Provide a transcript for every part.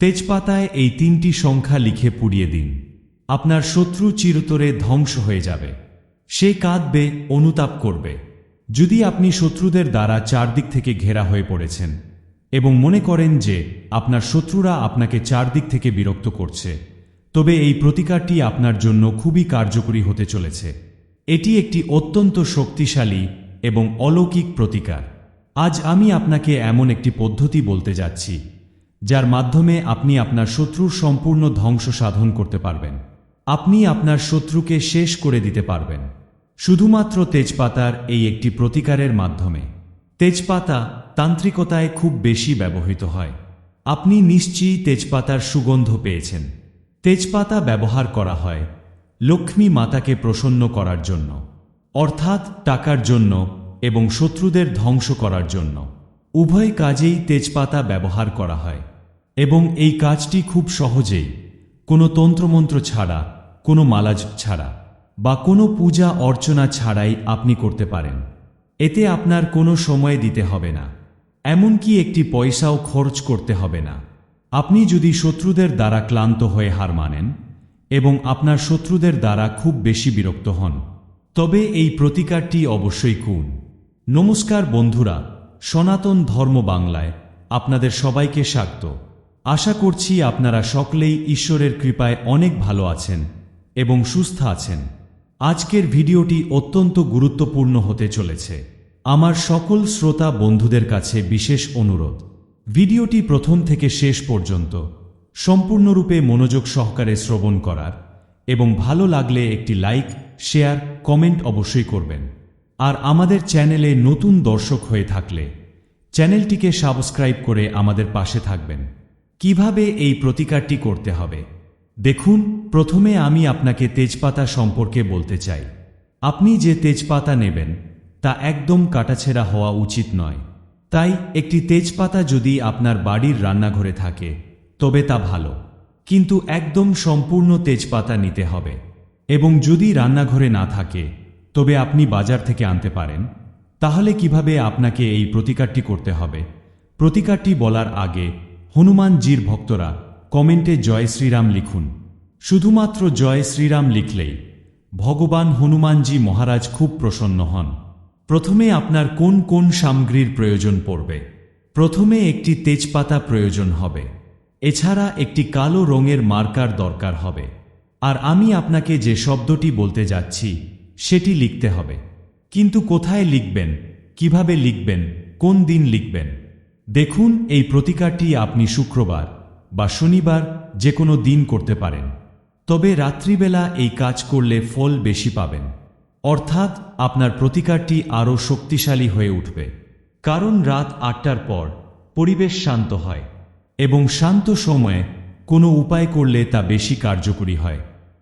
তেজপাতায় এই তিনটি সংখ্যা লিখে পুড়িয়ে দিন। আপনার শত্রু চিরতরে ধ্বংস হয়ে যাবে। সে কাঁদবে, অনুতাপ করবে। যদি আপনি শত্রুদের দ্বারা চারদিক থেকে ঘেরা হয়ে পড়েছেন এবং মনে করেন যে আপনার শত্রুরা আপনাকে চারদিক থেকে বিরক্ত করছে, তবে এই প্রতিকারটি আপনার জন্য খুবই কার্যকরী হতে চলেছে। এটি একটি অত্যন্ত শক্তিশালী এবং অলৌকিক প্রতিকার। আজ আমি আপনাকে এমন একটি পদ্ধতি বলতে যাচ্ছি যার মাধ্যমে আপনি আপনার শত্রুর সম্পূর্ণ ধ্বংস সাধন করতে পারবেন। আপনি আপনার শত্রুকে শেষ করে দিতে পারবেন। শুধুমাত্র তেজপাতার এই একটি প্রতিকারের মাধ্যমে। তেজপাতা তান্ত্রিকতায় খুব বেশি ব্যবহৃত হয়। আপনি নিশ্চয়ই তেজপাতার সুগন্ধ পেয়েছেন। তেজপাতা ব্যবহার করা হয় লক্ষ্মী মাতাকে প্রসন্ন করার জন্য, অর্থাৎ টাকার জন্য এবং শত্রুদের ধ্বংস করার জন্য। উভয় কাজেই তেজপাতা ব্যবহার করা হয়। এবং এই কাজটি খুব সহজেই। কোনো তন্ত্রমন্ত্র ছাড়া, কোনো মালাজ ছাড়া বা কোনো পূজা অর্চনা ছাড়াই আপনি করতে পারেন। এতে আপনার কোনো সময় দিতে হবে না। এমনকি একটি পয়সাও খরচ করতে হবে না। আপনি যদি শত্রুদের দ্বারা ক্লান্ত হয়ে হার মানেন এবং আপনার শত্রুদের দ্বারা খুব বেশি বিরক্ত হন, তবে এই প্রতিকারটি অবশ্যই কুন নমস্কার বন্ধুরা, সনাতন ধর্ম বাংলায় আপনাদের সবাইকে স্বাগত। আশা করছি আপনারা সকলেই ঈশ্বরের কৃপায় অনেক ভালো আছেন এবং সুস্থ আছেন। আজকের ভিডিওটি অত্যন্ত গুরুত্বপূর্ণ হতে চলেছে। আমার সকল শ্রোতা বন্ধুদের কাছে বিশেষ অনুরোধ। ভিডিওটি প্রথম থেকে শেষ পর্যন্ত সম্পূর্ণরূপে মনোযোগ সহকারে শ্রবণ করার এবং ভালো লাগলে একটি লাইক, শেয়ার, কমেন্ট অবশ্যই করবেন। আর আমাদের চ্যানেলে নতুন দর্শক হয়ে থাকলে চ্যানেলটিকে সাবস্ক্রাইব করে আমাদের পাশে থাকবেন। কীভাবে এই প্রতিকারটি করতে হবে? দেখুন, প্রথমে আমি আপনাকে তেজপাতা সম্পর্কে বলতে চাই। আপনি যে তেজপাতা নেবেন, তা একদম কাটাছেড়া হওয়া উচিত নয়। তাই, একটি তেজপাতা যদি আপনার বাড়ির রান্নাঘরে থাকে, তবে তা ভালো। কিন্তু একদম সম্পূর্ণ তেজপাতা নিতে হবে। এবং যদি রান্নাঘরে না থাকে, তবে আপনি বাজার থেকে আনতে পারেন। তাহলে কীভাবে আপনাকে এই প্রতিকারটি করতে হবে? প্রতিকারটি বলার আগে হনুমানজির ভক্তরা কমেন্টে জয় শ্রীরাম লিখুন। শুধুমাত্র জয় শ্রীরাম লিখলেই ভগবান হনুমানজি মহারাজ খুব প্রসন্ন হন। প্রথমে আপনার কোন কোন সামগ্রীর প্রয়োজন পড়বে। প্রথমে একটি তেজপাতা প্রয়োজন হবে। এছাড়া একটি কালো রঙের মার্কার দরকার হবে। আর আমি আপনাকে যে শব্দটি বলতে যাচ্ছি, সেটি লিখতে হবে। কিন্তু কোথায় লিখবেন, কীভাবে লিখবেন, কোন দিন লিখবেন? দেখুন, এই প্রতিকারটি আপনি শুক্রবার বা শনিবার যে কোনো দিন করতে পারেন। তবে রাত্রিবেলা এই কাজ করলে ফল বেশি পাবেন। অর্থাৎ আপনার প্রতিকারটি আরও শক্তিশালী হয়ে উঠবে। কারণ রাত আটটার পর পরিবেশ শান্ত হয় এবং শান্ত সময়ে কোনো উপায় করলে তা বেশি কার্যকরী হয়।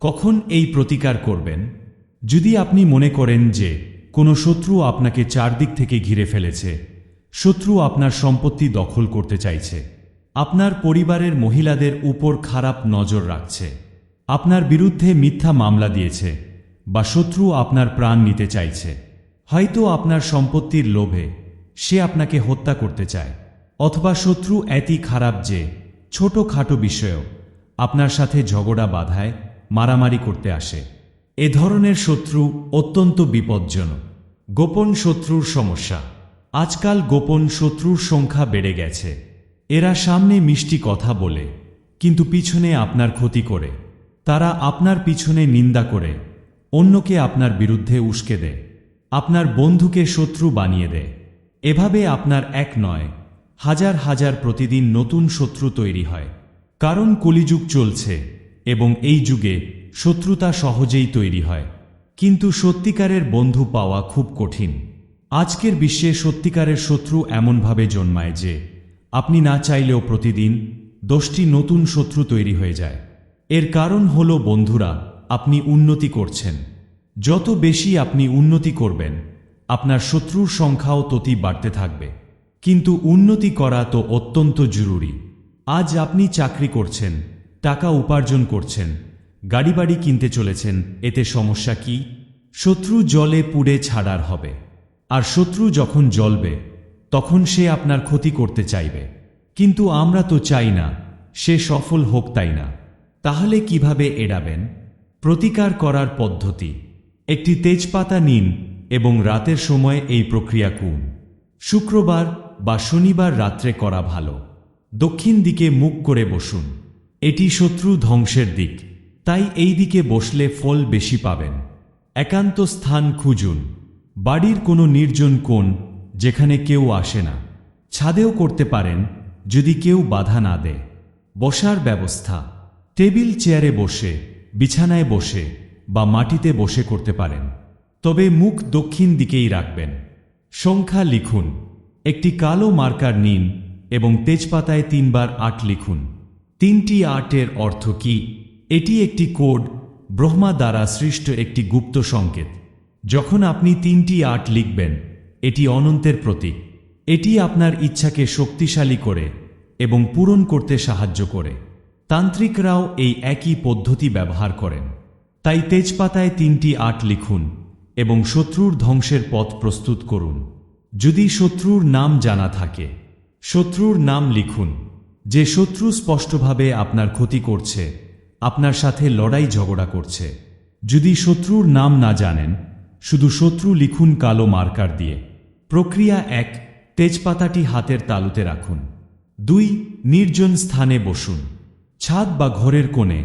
কখন এই প্রতিকার করবেন? যদি আপনি মনে করেন যে কোনো শত্রু আপনাকে চারদিক থেকে ঘিরে ফেলেছে শত্রু আপনার সম্পত্তি দখল করতে চাইছে। আপনার পরিবারের মহিলাদের উপর খারাপ নজর রাখছে। আপনার বিরুদ্ধে মিথ্যা মামলা দিয়েছে বা শত্রু আপনার প্রাণ নিতে চাইছে। হয়তো আপনার সম্পত্তির লোভে সে আপনাকে হত্যা করতে চায়, অথবা শত্রু এতই খারাপ যে ছোট খাটো বিষয়েও আপনার সাথে ঝগড়া বাধায় মারামারি করতে আসে। এ ধরনের শত্রু অত্যন্ত বিপজ্জনক। গোপন শত্রুর সমস্যা। আজকাল গোপন শত্রুর সংখ্যা বেড়ে গেছে। এরা সামনে মিষ্টি কথা বলে, কিন্তু পিছনে আপনার ক্ষতি করে। তারা আপনার পিছনে নিন্দা করে, অন্যকে আপনার বিরুদ্ধে উস্কে দেয়, আপনার বন্ধুকে শত্রু বানিয়ে দেয়। এভাবে আপনার এক নয়, হাজার হাজার প্রতিদিন নতুন শত্রু তৈরি হয়। কারণ কলিযুগ চলছে এবং এই যুগে শত্রুতা সহজেই তৈরি হয়। কিন্তু সত্যিকারের বন্ধু পাওয়া খুব কঠিন। আজকের বিশ্বে সত্যিকারের শত্রু এমনভাবে জন্মায় যে, আপনি না চাইলেও প্রতিদিন দশটি নতুন শত্রু তৈরি হয়ে যায়। এর কারণ হল, বন্ধুরা, আপনি উন্নতি করছেন। যত বেশি আপনি উন্নতি করবেন, আপনার শত্রুর সংখ্যাও ততি বাড়তে থাকবে। কিন্তু উন্নতি করা তো অত্যন্ত জরুরি। আজ আপনি চাকরি করছেন, টাকা উপার্জন করছেন গাড়ি বাড়ি কিনতে চলেছেন, এতে সমস্যা কি? শত্রু জলে পুড়ে ছাড়ার হবে। আর শত্রু যখন জ্বলবে, তখন সে আপনার ক্ষতি করতে চাইবে। কিন্তু আমরা তো চাই না, সে সফল হোক তাই না। তাহলে কীভাবে এড়াবেন? প্রতিকার করার পদ্ধতি। একটি তেজপাতা নিন এবং রাতের সময় এই প্রক্রিয়া কুন শুক্রবার বা শনিবার রাত্রে করা ভালো। দক্ষিণ দিকে মুখ করে বসুন। এটি শত্রু ধ্বংসের দিক, তাই এই দিকে বসলে ফল বেশি পাবেন। একান্ত স্থান খুঁজুন। বাড়ির কোনো নির্জন কোণ যেখানে কেউ আসে না, ছাদেও করতে পারেন যদি কেউ বাধা না দেয়। বসার ব্যবস্থা, টেবিল চেয়ারে বসে, বিছানায় বসে বা মাটিতে বসে করতে পারেন। তবে মুখ দক্ষিণ দিকেই রাখবেন। সংখ্যা লিখুন, একটি কালো মার্কার নিন এবং তেজপাতায় তিনবার আট লিখুন। তিনটি আটের অর্থ কি? এটি একটি কোড, ব্রহ্মা দ্বারা সৃষ্ট একটি গুপ্ত সংকেত। যখন আপনি তিনটি আট লিখবেন, এটি অনন্তের প্রতীক। এটি আপনার ইচ্ছাকে শক্তিশালী করে এবং পূরণ করতে সাহায্য করে। তান্ত্রিকরাও এই একই পদ্ধতি ব্যবহার করেন। তাই তেজপাতায় তিনটি আট লিখুন এবং শত্রুর ধ্বংসের পথ প্রস্তুত করুন। যদি শত্রুর নাম জানা থাকে, শত্রুর নাম লিখুন। যে শত্রু স্পষ্টভাবে আপনার ক্ষতি করছে, আপনার সাথে লড়াই ঝগড়া করছে। যদি শত্রুর নাম না জানেন শুধু শত্রু লিখুন কালো মার্কার দিয়ে। প্রক্রিয়া এক, তেজপাতাটি হাতের তালুতে রাখুন। দুই, নির্জন স্থানে বসুন। ছাদ বা ঘরের কোণে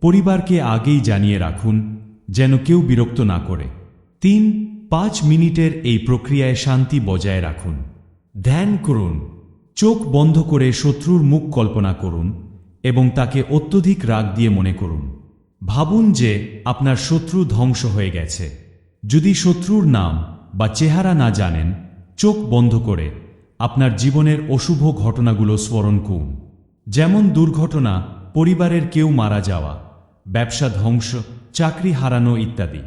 পরিবারকে আগেই জানিয়ে রাখুন যেন কেউ বিরক্ত না করে। তিন, পাঁচ মিনিটের এই প্রক্রিয়ায় শান্তি বজায় রাখুন। ধ্যান করুন। চোখ বন্ধ করে শত্রুর মুখ কল্পনা করুন এবং তাকে অত্যধিক রাগ দিয়ে মনে করুন। ভাবুন যে আপনার শত্রু ধ্বংস হয়ে গেছে। যদি শত্রুর নাম বা চেহারা না জানেন, চোখ বন্ধ করে আপনার জীবনের অশুভ ঘটনাগুলো স্মরণ করুন। যেমন দুর্ঘটনা, পরিবারের কেউ মারা যাওয়া, ব্যবসা ধ্বংস, চাকরি হারানো ইত্যাদি।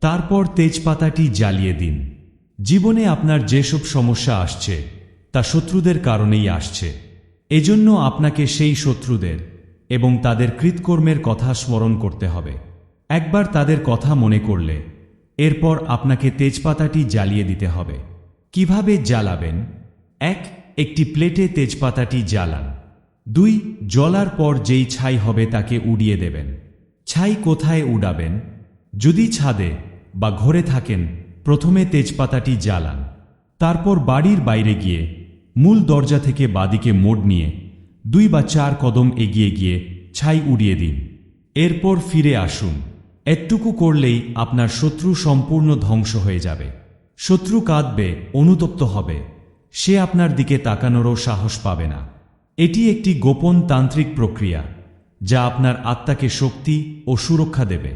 তারপর তেজপাতাটি জ্বালিয়ে দিন। জীবনে আপনার যেসব সমস্যা আসছে, তা শত্রুদের কারণেই আসছে। এজন্য আপনাকে সেই শত্রুদের এবং তাদের কৃতকর্মের কথা স্মরণ করতে হবে। একবার তাদের কথা মনে করলে এরপর আপনাকে তেজপাতাটি জ্বালিয়ে দিতে হবে। কীভাবে জ্বালাবেন? এক, একটি প্লেটে তেজপাতাটি জ্বালান। দুই, জ্বলার পর যেই ছাই হবে তাকে উড়িয়ে দেবেন। ছাই কোথায় উড়াবেন? যদি ছাদে বা ঘরে থাকেন, প্রথমে তেজপাতাটি জ্বালান। তারপর বাড়ির বাইরে গিয়ে মূল দরজা থেকে বাদিকে মোড় নিয়ে দুই বা চার কদম এগিয়ে গিয়ে ছাই উড়িয়ে দিন। এরপর ফিরে আসুন। এটুকু করলেই আপনার শত্রু সম্পূর্ণ ধ্বংস হয়ে যাবে। শত্রু কাঁদবে, অনুতপ্ত হবে। সে আপনার দিকে তাকানোরও সাহস পাবে না। এটি একটি গোপন তান্ত্রিক প্রক্রিয়া, যা আপনার আত্মাকে শক্তি ও সুরক্ষা দেবে।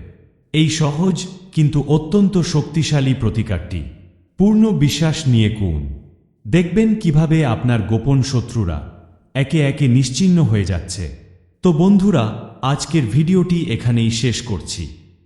এই সহজ কিন্তু অত্যন্ত শক্তিশালী প্রতিকারটি। পূর্ণ বিশ্বাস নিয়ে কুন। দেখবেন কীভাবে আপনার গোপন শত্রুরা একে একে নিশ্চিহ্ন হয়ে যাচ্ছে। তো বন্ধুরা, আজকের ভিডিওটি এখানেই শেষ করছি।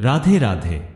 राधे राधे।